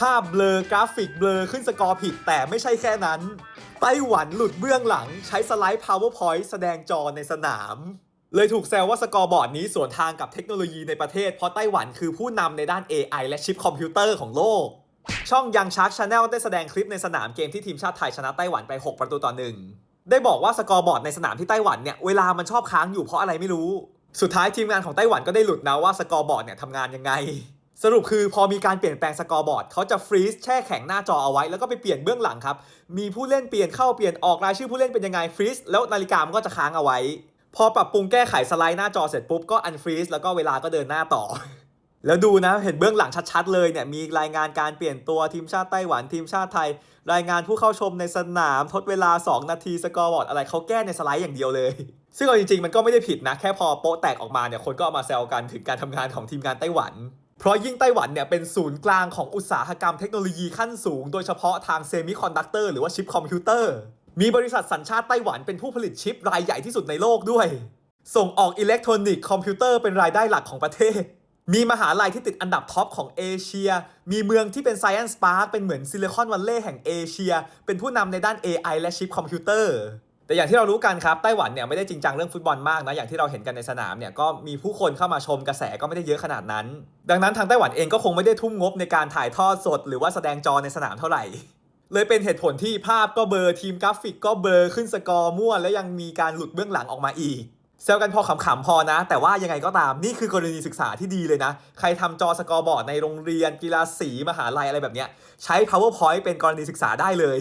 ภาพเบลอกราฟิกเบลอขึ้นสกอร์ผิดแต่ไม่ใช่แค่นั้น ไต้หวันหลุดเบื้องหลังใช้สไลด์ PowerPoint แสดงจอในสนาม เลยถูกแซวว่าสกอร์บอร์ดนี้สวนทางกับเทคโนโลยีในประเทศ เพราะไต้หวันคือผู้นำในด้าน AI และชิปคอมพิวเตอร์ของโลก ช่องยังชาร์กชาแนลได้แสดงคลิปในสนามเกมที่ทีมชาติไทยชนะไต้หวันไป 6 ประตูต่อหนึ่งได้บอกว่าสกอร์บอร์ดในสนามที่ไต้หวันเนี่ยเวลามันชอบค้างอยู่เพราะอะไรไม่รู้ สุดท้ายทีมงานของไต้หวันก็ได้หลุดนะว่าสกอร์บอร์ดเนี่ยทำงานยังไง สรุปคือพอมีการเปลี่ยนแปลงสกอร์บอร์ดเขาจะฟรีซแช่แข็งหน้าจอเอาไว้ แล้วก็ไปเปลี่ยนเบื้องหลังครับ มีผู้เล่นเปลี่ยนเข้าเปลี่ยนออกรายชื่อผู้เล่นเป็นยังไงฟรีซแล้วนาฬิกามันก็จะค้างเอาไว้ พอปรับปรุงแก้ไขสไลด์หน้าจอเสร็จปุ๊บก็อันฟรีซแล้วก็เวลาก็เดินหน้าต่อ แล้วดูนะเห็นเบื้องหลังชัดๆเลยเนี่ยมีรายงานการเปลี่ยนตัวทีมชาติไต้หวันทีมชาติไทย รายงานผู้เข้าชมในสนามทดเวลา 2 นาทีสกอร์บอร์ดอะไรเขาแก้ในสไลด์อย่างเดียวเลยซึ่งเอาจริงๆมันก็ไม่ได้ผิดนะแค่พอโป๊ะแตกออกมาเนี่ยคนก็เอามาแซวกันถึงการทำงานของทีมงานไต้หวัน เพราะยิ่งไต้หวันเนี่ยเป็นศูนย์กลางของอุตสาหกรรมเทคโนโลยีขั้นสูง โดยเฉพาะทางเซมิคอนดักเตอร์หรือว่าชิปคอมพิวเตอร์มีบริษัทสัญชาติไต้หวันเป็นผู้ผลิตชิปรายใหญ่ที่สุดในโลกด้วย ส่งออกอิเล็กทรอนิกส์คอมพิวเตอร์เป็นรายได้หลักของประเทศ มีมหาลัยที่ติดอันดับท็อปของเอเชีย มีเมืองที่เป็น Science Park เป็นเหมือนซิลิคอนวัลเลย์แห่งเอเชีย เป็นผู้นำในด้าน AI และชิปคอมพิวเตอร์ แต่อย่างที่เรารู้กันครับไต้หวันเนี่ยไม่ได้จริงจังเรื่องฟุตบอลมากนะอย่างที่เราเห็นกันในสนามเนี่ยก็มีผู้คนเข้ามาชมกระแสก็ไม่ได้เยอะขนาดนั้น ดังนั้นทางไต้หวันเองก็คงไม่ได้ทุ่มงบในการถ่ายทอดสด หรือว่าแสดงจอในสนามเท่าไหร่ เลยเป็นเหตุผลที่ภาพก็เบอร์ทีมกราฟิกก็เบอร์ขึ้นสกอร์มั่วและยังมีการหลุดเบื้องหลังออกมาอีกแซวกันพอขำๆพอนะ แต่ว่ายังไงก็ตามนี่คือกรณีศึกษาที่ดีเลยนะ ใครทำจอสกอร์บอร์ดในโรงเรียนกีฬาสีมหาลัยอะไรแบบเนี้ยใช้ powerpoint เป็นกรณีศึกษาได้เลย